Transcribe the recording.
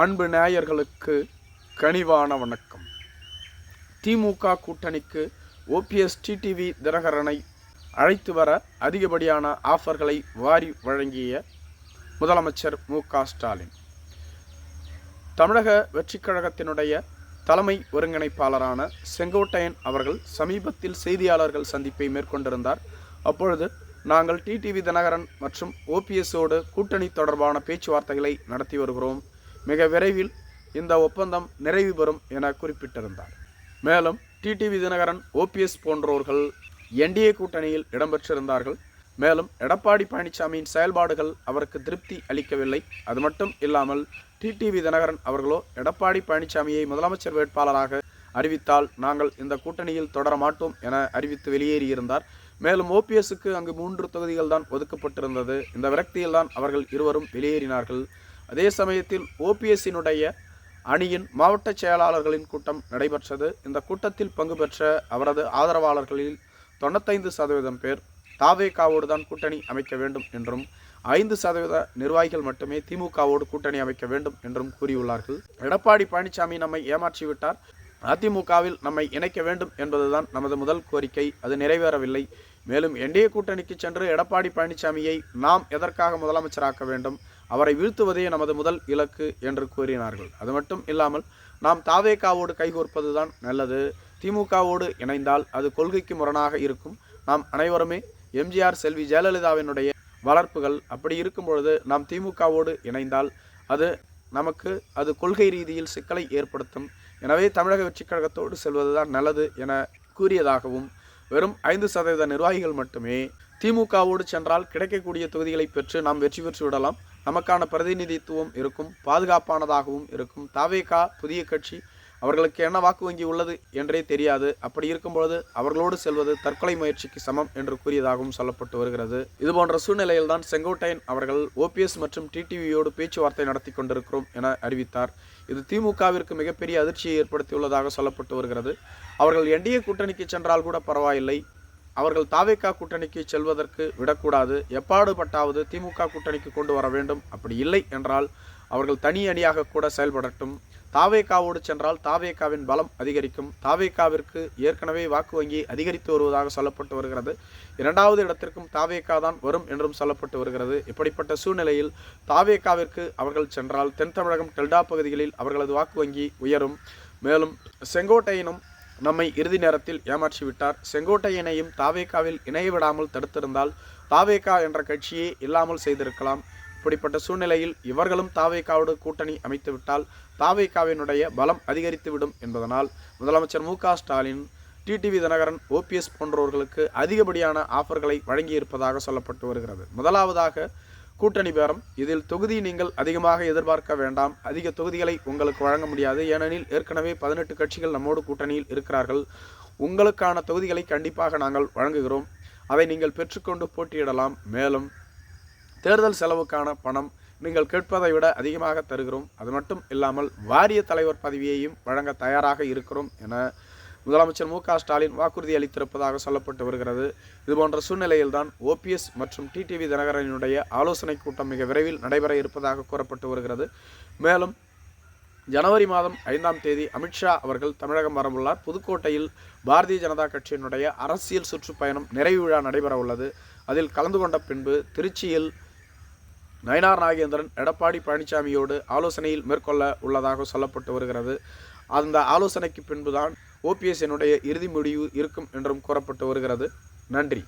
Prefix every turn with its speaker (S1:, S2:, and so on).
S1: அன்பு நேயர்களுக்கு கனிவான வணக்கம். திமுக கூட்டணிக்கு ஓபிஎஸ் டிடிவி தினகரனை அழைத்து வர அதிகப்படியான ஆஃபர்களை வாரி வழங்கிய முதலமைச்சர் மு ஸ்டாலின். தமிழக வெற்றிக் கழகத்தினுடைய தலைமை ஒருங்கிணைப்பாளரான செங்கோட்டையன் அவர்கள் சமீபத்தில் செய்தியாளர்கள் சந்திப்பை மேற்கொண்டிருந்தார். அப்பொழுது நாங்கள் டிடிவி தினகரன் மற்றும் ஓபிஎஸோடு கூட்டணி தொடர்பான பேச்சுவார்த்தைகளை நடத்தி வருகிறோம். மிக விரைவில் இந்த ஒப்பந்தம் நிறைவு பெறும் என குறிப்பிட்டிருந்தார். மேலும் டிடிவி தினகரன் ஓபிஎஸ் போன்றோர்கள் என்டிஏ கூட்டணியில் இடம்பெற்றிருந்தார்கள். மேலும் எடப்பாடி பழனிசாமியின் செயல்பாடுகள் அவருக்கு திருப்தி அளிக்கவில்லை. அது மட்டும் இல்லாமல் டிடிவி தினகரன் அவர்களோ எடப்பாடி பழனிசாமியை முதலமைச்சர் வேட்பாளராக அறிவித்தால் நாங்கள் இந்த கூட்டணியில் தொடர மாட்டோம் என அறிவித்து வெளியேறியிருந்தார். மேலும் ஓபிஎஸ்க்கு அங்கு மூன்று தொகுதிகள் தான் ஒதுக்கப்பட்டிருந்தது. இந்த விரக்தியில்தான் அவர்கள் இருவரும் வெளியேறினார்கள். அதே சமயத்தில் ஓபிஎஸ்ஸினுடைய அணியின் மாவட்ட செயலாளர்களின் கூட்டம் நடைபெற்றது. இந்த கூட்டத்தில் பங்கு பெற்ற அவரது ஆதரவாளர்களில் தொண்ணூத்தைந்து சதவீதம் பேர் தாவேகாவோடு தான் கூட்டணி அமைக்க வேண்டும் என்றும் ஐந்து சதவீத நிர்வாகிகள் மட்டுமே திமுகவோடு கூட்டணி அமைக்க வேண்டும் என்றும் கூறியுள்ளார்கள். எடப்பாடி பழனிசாமி நம்மை ஏமாற்றிவிட்டார். அதிமுகவில் நம்மை இணைக்க வேண்டும் என்பதுதான் நமது முதல் கோரிக்கை. அது நிறைவேறவில்லை. மேலும் என்டிஏ கூட்டணிக்கு சென்று எடப்பாடி பழனிசாமியை நாம் எதற்காக முதலமைச்சராக்க வேண்டும்? அவரை வீழ்த்துவதே நமது முதல் இலக்கு என்று கூறினார்கள். அது மட்டும் இல்லாமல் நாம் தாவேகாவோடு கைகோர்ப்பதுதான் நல்லது. திமுகவோடு இணைந்தால் அது கொள்கைக்கு முரணாக இருக்கும். நாம் அனைவருமே எம்ஜிஆர் செல்வி ஜெயலலிதாவினுடைய வளர்ப்புகள் அப்படி இருக்கும் பொழுது நாம் திமுகவோடு இணைந்தால் அது நமக்கு அது கொள்கை ரீதியில் சிக்கலை ஏற்படுத்தும். எனவே தமிழக வெற்றிக் கழகத்தோடு செல்வதுதான் நல்லது என கூறியதாகவும் வெறும் ஐந்து சதவீத நிர்வாகிகள் மட்டுமே திமுகவோடு சென்றால் கிடைக்கக்கூடிய தொகுதிகளை பெற்று நாம் வெற்றி பெற்று விடலாம். நமக்கான பிரதிநிதித்துவம் இருக்கும் பாதுகாப்பானதாகவும் இருக்கும். தாவேகா புதிய கட்சி அவர்களுக்கு என்ன வாக்கு வங்கி உள்ளது என்றே தெரியாது. அப்படி இருக்கும்பொழுது அவர்களோடு செல்வது தற்கொலை முயற்சிக்கு சமம் என்று கூறியதாகவும் சொல்லப்பட்டு வருகிறது. இதுபோன்ற சூழ்நிலையில்தான் செங்கோட்டையன் அவர்கள் ஓபிஎஸ் மற்றும் டிடிவியோடு பேச்சுவார்த்தை நடத்தி கொண்டிருக்கிறோம் என அறிவித்தார். இது திமுகவிற்கு மிகப்பெரிய அதிர்ச்சியை ஏற்படுத்தியுள்ளதாக சொல்லப்பட்டு வருகிறது. அவர்கள் என்டிஏ கூட்டணிக்கு சென்றால் கூட பரவாயில்லை. அவர்கள் தாவேக்கா கூட்டணிக்கு செல்வதற்கு விடக்கூடாது. எப்பாடுபட்டாவது திமுக கூட்டணிக்கு கொண்டு வர வேண்டும். அப்படி இல்லை என்றால் அவர்கள் தனி அணியாக கூட செயல்படட்டும். தாவேக்காவோடு சென்றால் தாவேக்காவின் பலம் அதிகரிக்கும். தாவேக்காவிற்கு ஏற்கனவே வாக்கு வங்கி அதிகரித்து வருவதாக சொல்லப்பட்டு வருகிறது. இரண்டாவது இடத்திற்கும் தாவேக்கா தான் வரும் என்றும் சொல்லப்பட்டு வருகிறது. இப்படிப்பட்ட சூழ்நிலையில் தாவேக்காவிற்கு அவர்கள் சென்றால் தென் தமிழகம் டெல்டா பகுதிகளில் அவர்களது வாக்கு வங்கி உயரும். மேலும் செங்கோட்டையினும் நம்மை இறுதி நேரத்தில் ஏமாற்றிவிட்டார். செங்கோட்டையனையும் தாவேக்காவில் இணைய விடாமல் தடுத்திருந்தால் தாவேக்கா என்ற கட்சியே இல்லாமல் செய்திருக்கலாம். இப்படிப்பட்ட சூழ்நிலையில் இவர்களும் தாவேக்காவோடு கூட்டணி அமைத்துவிட்டால் தாவேக்காவினுடைய பலம் அதிகரித்துவிடும் என்பதனால் முதலமைச்சர் மு ஸ்டாலின் டிடிவி தினகரன் ஓபிஎஸ் போன்றவர்களுக்கு அதிகப்படியான ஆஃபர்களை வழங்கியிருப்பதாக சொல்லப்பட்டு வருகிறது. முதலாவதாக கூட்டணி பேரம். இதில் தொகுதி நீங்கள் அதிகமாக எதிர்பார்க்க வேண்டாம். அதிக தொகுதிகளை உங்களுக்கு வழங்க முடியாது. ஏனெனில் ஏற்கனவே பதினெட்டு கட்சிகள் நம்மோடு கூட்டணியில் இருக்கிறார்கள். உங்களுக்கான தொகுதிகளை கண்டிப்பாக நாங்கள் வழங்குகிறோம். அதை நீங்கள் பெற்றுக்கொண்டு போட்டியிடலாம். மேலும் தேர்தல் செலவுக்கான பணம் நீங்கள் கேட்பதை விட அதிகமாக தருகிறோம். அது மட்டும் இல்லாமல் வாரிய தலைவர் பதவியையும் வழங்க தயாராக இருக்கிறோம் என முதலமைச்சர் மு க ஸ்டாலின் வாக்குறுதி அளித்திருப்பதாக சொல்லப்பட்டு வருகிறது. இதுபோன்ற சூழ்நிலையில்தான் ஓபிஎஸ் மற்றும் டிடிவி தினகரனுடைய ஆலோசனை கூட்டம் மிக விரைவில் நடைபெற இருப்பதாக கூறப்பட்டு வருகிறது. மேலும் ஜனவரி மாதம் ஐந்தாம் தேதி அமித்ஷா அவர்கள் தமிழகம் வரவுள்ளார். புதுக்கோட்டையில் பாரதிய ஜனதா கட்சியினுடைய அரசியல் சுற்றுப்பயணம் நிறைவு விழா நடைபெற உள்ளது. அதில் கலந்து கொண்ட பின்பு திருச்சியில் நயனார் நாகேந்திரன் எடப்பாடி பழனிசாமியோடு ஆலோசனையில் மேற்கொள்ள உள்ளதாக சொல்லப்பட்டு வருகிறது. அந்த ஆலோசனைக்கு பின்புதான் ஓபிஎஸ் என்னுடைய இறுதி முடிவு இருக்கும் என்றும் கூறப்பட்டு வருகிறது. நன்றி.